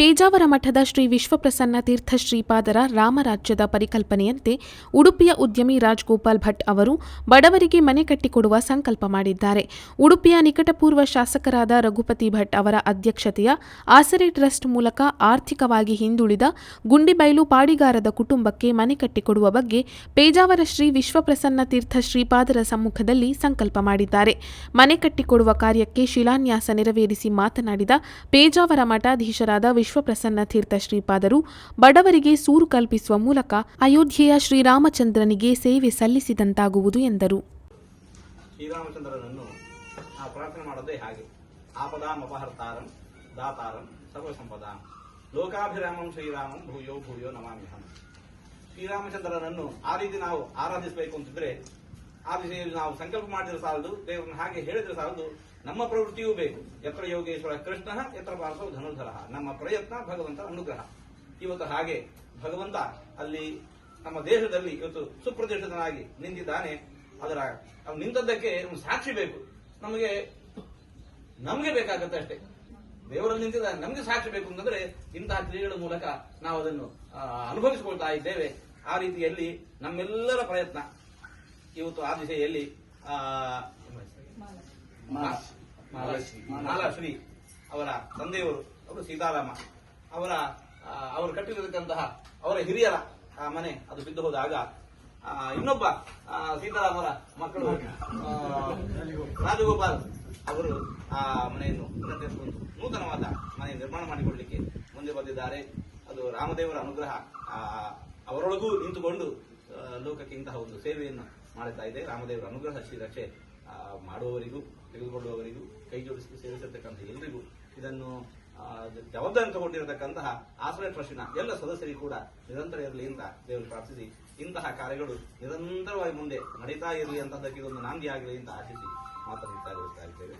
ಪೇಜಾವರ ಮಠದ ಶ್ರೀ ವಿಶ್ವಪ್ರಸನ್ನ ತೀರ್ಥ ಶ್ರೀಪಾದರ ರಾಮರಾಜ್ಯದ ಪರಿಕಲ್ಪನೆಯಂತೆ ಉಡುಪಿಯ ಉದ್ಯಮಿ ರಾಜ್ಗೋಪಾಲ್ ಭಟ್ ಅವರು ಬಡವರಿಗೆ ಮನೆ ಕಟ್ಟಿಕೊಡುವ ಸಂಕಲ್ಪ ಮಾಡಿದ್ದಾರೆ. ಉಡುಪಿಯ ನಿಕಟಪೂರ್ವ ಶಾಸಕರಾದ ರಘುಪತಿ ಭಟ್ ಅವರ ಅಧ್ಯಕ್ಷತೆಯ ಆಸರೆ ಟ್ರಸ್ಟ್ ಮೂಲಕ ಆರ್ಥಿಕವಾಗಿ ಹಿಂದುಳಿದ ಗುಂಡಿಬೈಲು ಪಾಡಿಗಾರದ ಕುಟುಂಬಕ್ಕೆ ಮನೆ ಕಟ್ಟಿಕೊಡುವ ಬಗ್ಗೆ ಪೇಜಾವರ ಶ್ರೀ ವಿಶ್ವಪ್ರಸನ್ನ ತೀರ್ಥ ಶ್ರೀಪಾದರ ಸಮ್ಮುಖದಲ್ಲಿ ಸಂಕಲ್ಪ ಮಾಡಿದ್ದಾರೆ. ಮನೆ ಕಟ್ಟಿಕೊಡುವ ಕಾರ್ಯಕ್ಕೆ ಶಿಲಾನ್ಯಾಸ ನೆರವೇರಿಸಿ ಮಾತನಾಡಿದ ಪೇಜಾವರ ಮಠಾಧೀಶರಾದ ವಿಶ್ವಪ್ರಸನ್ನ ತೀರ್ಥ ಶ್ರೀಪಾದರು ಬಡವರಿಗೆ ಸೂರು ಕಲ್ಪಿಸುವ ಮೂಲಕ ಅಯೋಧ್ಯೆಯ ಶ್ರೀರಾಮಚಂದ್ರನಿಗೆ ಸೇವೆ ಸಲ್ಲಿಸಿದಂತಾಗುವುದು ಎಂದರು. ಶ್ರೀರಾಮಚಂದ್ರನನ್ನು ಪ್ರಾರ್ಥನೆ ಮಾಡೋದೇ ಹಾಗೆ. ಆಪದಾಂ ಅಪಹರ್ತಾರಂ ದಾತಾರಂ ಸರ್ವ ಸಂಪದಾಂ ಲೋಕಾಭಿರಾಮಂ ಶ್ರೀರಾಮಂ ಭೂಯೋ ಭೂಯೋ ನಮಾಮ್ಯಹಂ. ಶ್ರೀರಾಮಚಂದ್ರನನ್ನು ಆ ರೀತಿ ನಾವು ಆರಾಧಿಸಬೇಕು ಅಂತಿದ್ರೆ ಆ ದಿಶೆಯಲ್ಲಿ ನಾವು ಸಂಕಲ್ಪ ಮಾಡಿದ್ರೆ ಸಾಲದು, ದೇವರನ್ನು ಹಾಗೆ ಹೇಳಿದ್ರೆ ಸಾಲದು, ನಮ್ಮ ಪ್ರವೃತ್ತಿಯೂ ಬೇಕು. ಯತ್ರ ಯೋಗೇಶ್ವರ ಕೃಷ್ಣ, ಯತ್ರ ಪಾರ್ಸೋ ಧನುರ್ಧರ. ನಮ್ಮ ಪ್ರಯತ್ನ ಭಗವಂತನ ಅನುಗ್ರಹ. ಇವತ್ತು ಹಾಗೆ ಭಗವಂತ ಅಲ್ಲಿ ನಮ್ಮ ದೇಶದಲ್ಲಿ ಇವತ್ತು ಸುಪ್ರತಿಷ್ಠಿತನಾಗಿ ನಿಂತಿದ್ದಾನೆ. ಅದರ ಅವ್ನು ನಿಂತದ್ದಕ್ಕೆ ಸಾಕ್ಷಿ ಬೇಕು. ನಮಗೆ ನಮಗೆ ಬೇಕಾಗತ್ತೆ ಅಷ್ಟೇ. ದೇವರಲ್ಲಿ ನಿಂತಿದ ನಮಗೆ ಸಾಕ್ಷಿ ಬೇಕು ಅಂತಂದ್ರೆ ಇಂತಹ ಕ್ರಿಯೆಗಳ ಮೂಲಕ ನಾವು ಅದನ್ನು ಅನುಭವಿಸಿಕೊಳ್ತಾ ಇದ್ದೇವೆ. ಆ ರೀತಿಯಲ್ಲಿ ನಮ್ಮೆಲ್ಲರ ಪ್ರಯತ್ನ. ಇವತ್ತು ಆ ಮಾ- ಮಾಲಾಶ್ರೀ ಅವರ ತಂದೆಯವರು ಅವರು ಸೀತಾರಾಮ ಅವರ ಅವರು ಕಟ್ಟಿರತಕ್ಕಂತಹ ಅವರ ಹಿರಿಯರ ಆ, ಮನೆ ಅದು ಬಿದ್ದು ಹೋದಾಗ ಇನ್ನೊಬ್ಬ ಸೀತಾರಾಮರ ಮಕ್ಕಳು ರಾಜಗೋಪಾಲ್ ಅವರು ಆ ಮನೆಯನ್ನು ನೂತನವಾದ ಮನೆ ನಿರ್ಮಾಣ ಮಾಡಿಕೊಳ್ಳಲಿಕ್ಕೆ ಮುಂದೆ ಬಂದಿದ್ದಾರೆ. ಅದು ರಾಮದೇವರ ಅನುಗ್ರಹ ಅವರೊಳಗೂ ನಿಂತುಕೊಂಡು ಲೋಕಕ್ಕೆ ಇಂತಹ ಒಂದು ಸೇವೆಯನ್ನು ಮಾಡುತ್ತಾ ಇದೆ. ರಾಮದೇವರ ಅನುಗ್ರಹ ಶ್ರೀರಕ್ಷೆ ಮಾಡುವವರಿಗೂ, ತೆಗೆದುಕೊಳ್ಳುವವರಿಗೂ, ಕೈ ಜೋಡಿಸಿ ಸೇರಿಸಿರ್ತಕ್ಕಂಥ ಎಲ್ಲರಿಗೂ ಇದನ್ನು ಜವಾಬ್ದಾರಿ ತಗೊಂಡಿರತಕ್ಕಂತಹ ಆಶ್ರಯ ಟ್ರಸ್ಟಿನ ಎಲ್ಲ ಸದಸ್ಯರಿಗೂ ಕೂಡ ನಿರಂತರ ಇರಲಿ ಅಂತ ದೇವರು ಪ್ರಾರ್ಥಿಸಿ, ಇಂತಹ ಕಾರ್ಯಗಳು ನಿರಂತರವಾಗಿ ಮುಂದೆ ನಡೀತಾ ಇರಲಿ ಅಂತದಕ್ಕೆ ಇದೊಂದು ನಾಂದಿ ಆಗಲಿ ಅಂತ ಆಶಿಸಿ ಮಾತನಾಡುತ್ತಾ ಇದ್ದೇವೆ.